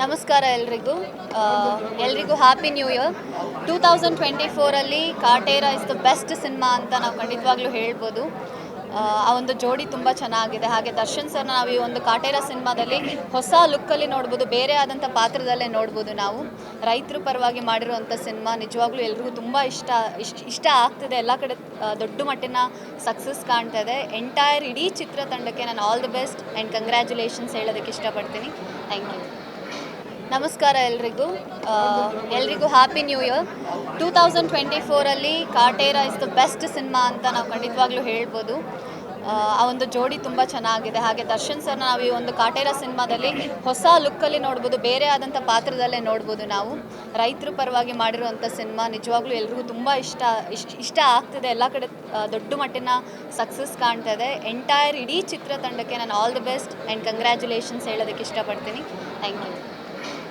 ನಮಸ್ಕಾರ ಎಲ್ರಿಗೂ. ಎಲ್ರಿಗೂ happy new year two thousand twenty ಫೋರಲ್ಲಿ Kaatera is the best cinema ಅಂತ ನಾವು ಖಂಡಿತವಾಗ್ಲೂ ಹೇಳ್ಬೋದು. ಆ, ಆ ಒಂದು ಜೋಡಿ ತುಂಬ ಚೆನ್ನಾಗಿದೆ. ಹಾಗೆ ದರ್ಶನ್ ಸರ್ನ ನಾವು ಈ ಒಂದು ಕಾಟೇರ ಸಿನಿಮಾದಲ್ಲಿ ಹೊಸ ಲುಕ್ಕಲ್ಲಿ ನೋಡ್ಬೋದು ಬೇರೆ ಆದಂಥ ಪಾತ್ರದಲ್ಲೇ ನೋಡ್ಬೋದು ನಾವು. ರೈತರ ಪರವಾಗಿ ಮಾಡಿರುವಂಥ ಸಿನಿಮಾ ನಿಜವಾಗ್ಲೂ ಎಲ್ರಿಗೂ ತುಂಬ ಇಷ್ಟ ಇಷ್ಟ ಇಷ್ಟ ಆಗ್ತಿದೆ. ಎಲ್ಲ ಕಡೆ ದೊಡ್ಡ ಮಟ್ಟಿನ ಸಕ್ಸಸ್ ಕಾಣ್ತಾ ಇದೆ. ಎಂಟೈರ್ ಇಡೀ ಚಿತ್ರತಂಡಕ್ಕೆ ನಾನು all the best and congratulations ಹೇಳೋದಕ್ಕೆ ಇಷ್ಟಪಡ್ತೀನಿ. ಥ್ಯಾಂಕ್ ಯು ನಮಸ್ಕಾರ ಎಲ್ರಿಗೂ. ಎಲ್ರಿಗೂ happy new year two thousand twenty ಫೋರಲ್ಲಿ Kaatera is the best cinema ಅಂತ ನಾವು ಖಂಡಿತವಾಗ್ಲೂ ಹೇಳ್ಬೋದು. ಆ, ಆ ಒಂದು ಜೋಡಿ ತುಂಬ ಚೆನ್ನಾಗಿದೆ. ಹಾಗೆ ದರ್ಶನ್ ಸರ್ನ ನಾವು ಈ ಒಂದು ಕಾಟೇರ ಸಿನಿಮಾದಲ್ಲಿ ಹೊಸ ಲುಕ್ಕಲ್ಲಿ ನೋಡ್ಬೋದು ಬೇರೆ ಆದಂಥ ಪಾತ್ರದಲ್ಲೇ ನೋಡ್ಬೋದು ನಾವು. ರೈತರ ಪರವಾಗಿ ಮಾಡಿರುವಂಥ ಸಿನಿಮಾ ನಿಜವಾಗ್ಲೂ ಎಲ್ರಿಗೂ ತುಂಬ ಇಷ್ಟ ಇಷ್ಟ ಇಷ್ಟ ಆಗ್ತಿದೆ. ಎಲ್ಲ ಕಡೆ ದೊಡ್ಡ ಮಟ್ಟಿನ ಸಕ್ಸಸ್ ಕಾಣ್ತಾ ಇದೆ. ಎಂಟೈರ್ ಇಡೀ ಚಿತ್ರತಂಡಕ್ಕೆ ನಾನು all the best and congratulations ಹೇಳೋದಕ್ಕೆ ಇಷ್ಟಪಡ್ತೀನಿ. Thank you